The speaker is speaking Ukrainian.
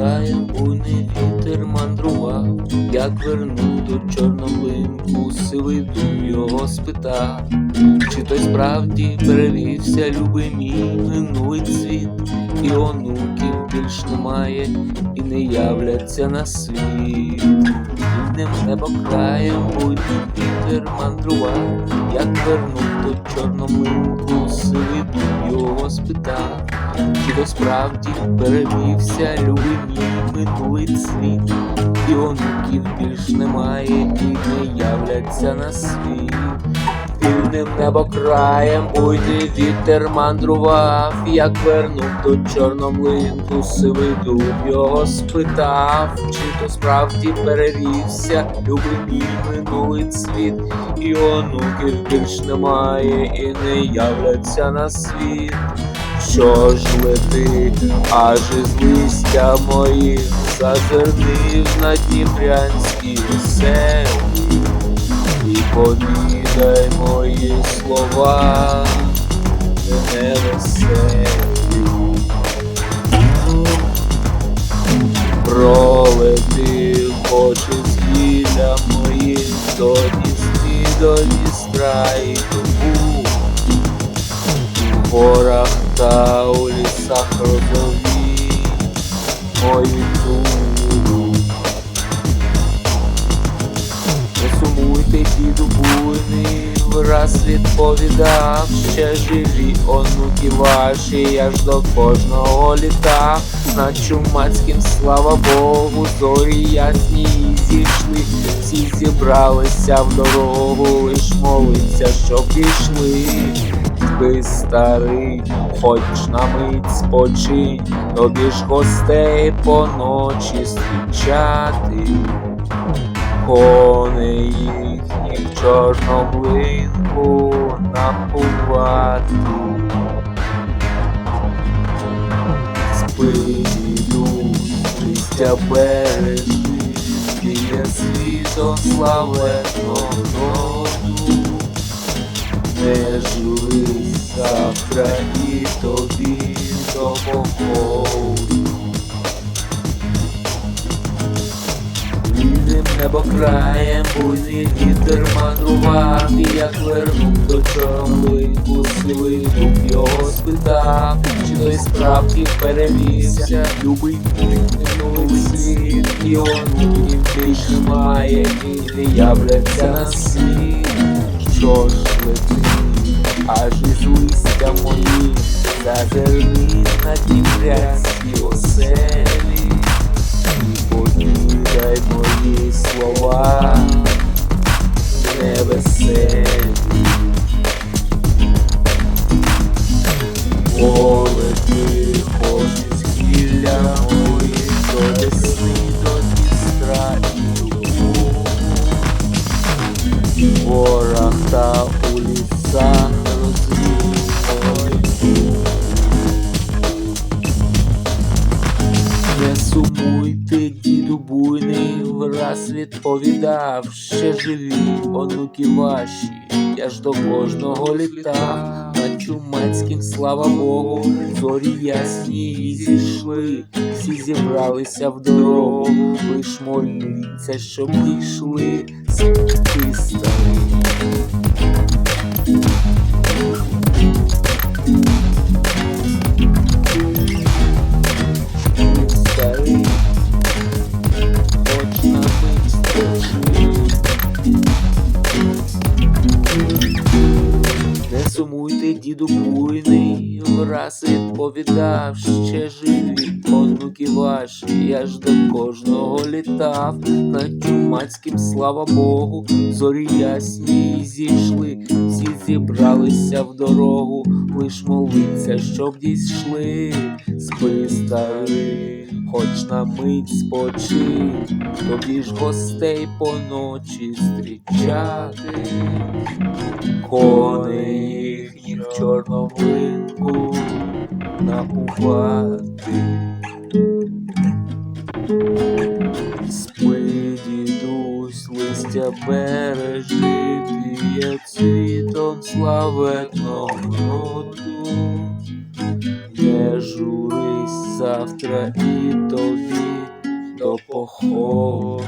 краєм, буйний вітер мандрував, як вернув до чорнолинку, сивий дум його спитав, чи той справді перевівся, любий мій минулий цвіт, і онуків більш немає, і не являться на світ. Рідним небо краєм, буйний вітер мандрував, як вернув до чорнолинку, сивий дум його спитав. Чи справді перевівся любий мій минулий світ, і онуків більш немає, і не являться на світ. Півним небо краєм буйний вітер мандрував, як вернув до чорномлинку, сивий дуб його спитав, чи то справді перевівся любий мій минулий світ, і онуків більш немає, і не являться на світ. Що ж лети, аж із листя моїх зазирнив на дніпрянській оселі, і повідай мої слова невеселі. Пролети хоче звіля моїх до Дністрі, до Дністра і до Буг. У горах та у лісах розові мої думи. Враз відповідав, ще живі онуки ваші, я ж до кожного літа. На чумацьким, слава Богу, зорі ясні зійшли, всі зібралися в дорогу, лиш молиться, щоб пішли. Ти старий, хоч на мить спочинь, тобі ж гостей по ночі зустрічати коней їхніх чорноблинку напувати. Спину життя бережи, біля світом славетного роду. Не журись завтра і тобі допомогу. Небо краєм, буйний вітер мандрував, і як вернув до чорнолинку, сивий дуб його спитав, чи той справді перевівся, любий світ, і онуків більш немає, і не являться на світ. Що ж лети, аж із листя мої, зазирни на дніпрянській оселі. Мої слова сумуйте, діду буйний, враз відповідав, ще живі онуки ваші, я ж до кожного літав, на чумацьким, слава Богу, зорі ясні зійшли, всі зібралися в дорогу, лиш моліться, щоб дійшли. Спи діду буйний, враз відповідав, ще живі онуки ваші, я ж до кожного літав, на чумацьким, слава Богу, зорі ясні зійшли, всі зібралися в дорогу, лиш молиться, щоб дійшли, спи старий, хоч на мить спочинь, тобі ж гостей по ночі зустрічати. Коней чорному ринку напувати. Спи, дідусь, листя бережи, п'є цвітом славетного роду. Не журись завтра і тобі до походу.